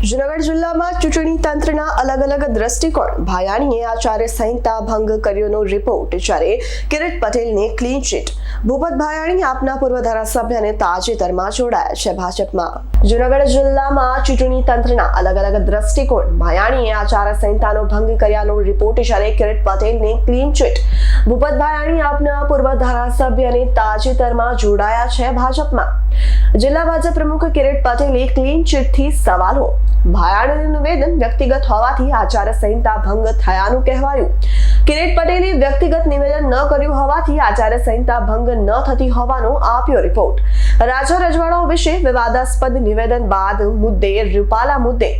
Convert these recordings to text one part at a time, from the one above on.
જૂનાગઢ જિલ્લામાં ચૂંટણી તંત્રના અલગ અલગ દ્રષ્ટિકોણ. ભાયાણીએ આચાર્ય સંહિતા ભંગ કર્યોનો રિપોર્ટ જ્યારે કિરીટ પટેલને ક્લીન ચીટ ભૂપત ભાયાણી આપના પૂર્વ ધારાસભ્યને તાજેતરમાં જોડાયા છે ભાજપમાં. જુનાગઢ જિલ્લામાં ચૂંટણી તંત્રના અલગ અલગ દ્રષ્ટિકોણ. ભાયાણીએ આચાર સંહિતાનો ભંગ કર્યાનો રિપોર્ટ જ્યારે કિરીટ પટેલને ક્લીન ચીટ ભૂપત ભાયાણી આપના પૂર્વ ધારાસભ્યને તાજેતરમાં જોડાયા છે ભાજપમાં. જિલ્લા ભાજપ પ્રમુખ કિરીટ પટેલે ક્લીન ચીટથી સવાલો. ભાયાણ નિવેદન વ્યક્તિગત હોવાથી આચાર સંહિતા ભંગ થયાનું કહેવાયું. કિરીટ પટેલે વ્યક્તિગત નિવેદન ન કર્યું હોવાથી આચાર સંહિતા ભંગ ન થતી હોવાનો આપ્યો રિપોર્ટ. રાજા રજવાડાઓ વિશે વિવાદાસ્પદ નિવેદન બાદ મુદ્દે રૂપાલા મુદ્દે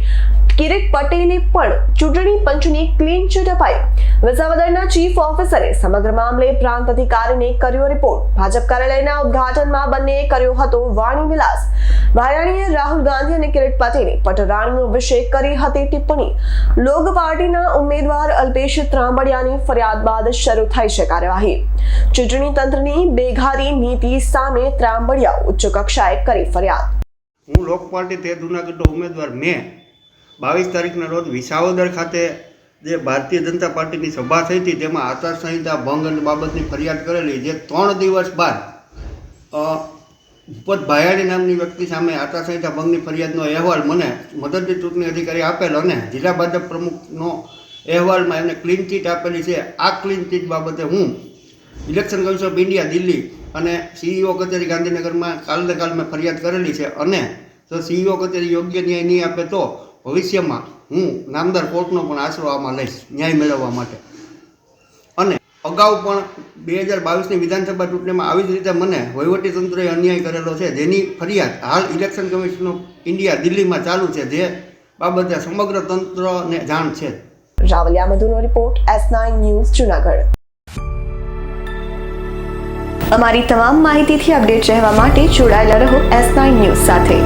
કિરીટ પટેલે પણ ચૂંટણી પંચની ક્લીન ચીટ અપાઈ. વિસાવદરના ચીફ ઓફિસરે સમગ્ર મામલે પ્રાંત અધિકારીને કર્યો રિપોર્ટ ભાજપ કાર્યાલયના ઉદઘાટનમાં બંનેએ કર્યો હતો વાણી વિલાસ. વાયાણીએ રાહુલ ગાંધી અને કિરીટ પટેલે પટરાણીનો અભિષેક કરી હતી ટિપ્પણી. લોક પાર્ટીના ઉમેદવાર અલ્પેશ ત્રાંબડિયાની ફરિયાદ બાદ શરૂ થઈ છે કાર્યવાહી. ચૂંટણી તંત્રની બેઘારી નીતિ સામે ત્રાંબડિયા ઉચ્ચ કક્ષાએ કરી ફરિયાદ. હું લોક પાર્ટી તે જૂનાગઢનો ઉમેદવાર, મેં બાવીસ તારીખના રોજ વિસાવદર ખાતે જે ભારતીય જનતા પાર્ટીની સભા થઈ હતી તેમાં આચારસંહિતા ભંગ અને બાબતની ફરિયાદ કરેલી જે ત્રણ દિવસ બાદ અ, ભાયાણી નામની વ્યક્તિ સામે આચારસંહિતા ભંગની ફરિયાદનો અહેવાલ મને મદદની ચૂંટણી અધિકારી આપેલ અને જિલ્લા ભાજપ પ્રમુખનો અહેવાલમાં એમને ક્લીન ચીટ આપેલી છે. આ ક્લીન ચીટ બાબતે હું election commission of India Delhi અને સીઈઓ કચેરી ગાંધીનગરમાં કાલને કાલ મેં ફરિયાદ કરેલી છે અને જો સીઈઓ કચેરી યોગ્ય ન્યાય નહીં આપે તો ભવિષ્યમાં હું નામદાર કોર્ટનો પણ આશરો આમાં લઈશ, ન્યાય મેળવવા માટે. અને અગાઉ પણ બે હજાર બાવીસની વિધાનસભા ચૂંટણીમાં આવી જ રીતે મને વહીવટીતંત્રએ અન્યાય કરેલો છે, જેની ફરિયાદ હાલ ઇલેક્શન કમિશન ઓફ ઇન્ડિયા દિલ્હીમાં ચાલુ છે, જે બાબતે સમગ્ર તંત્રને જાણ છે. Ravaliya મધુનો report, S nine news, Junagadh. અમારી તમામ માહિતીથી અપડેટ રહેવા માટે જોડાયેલા રહો એસ નાઇન ન્યૂઝ સાથે.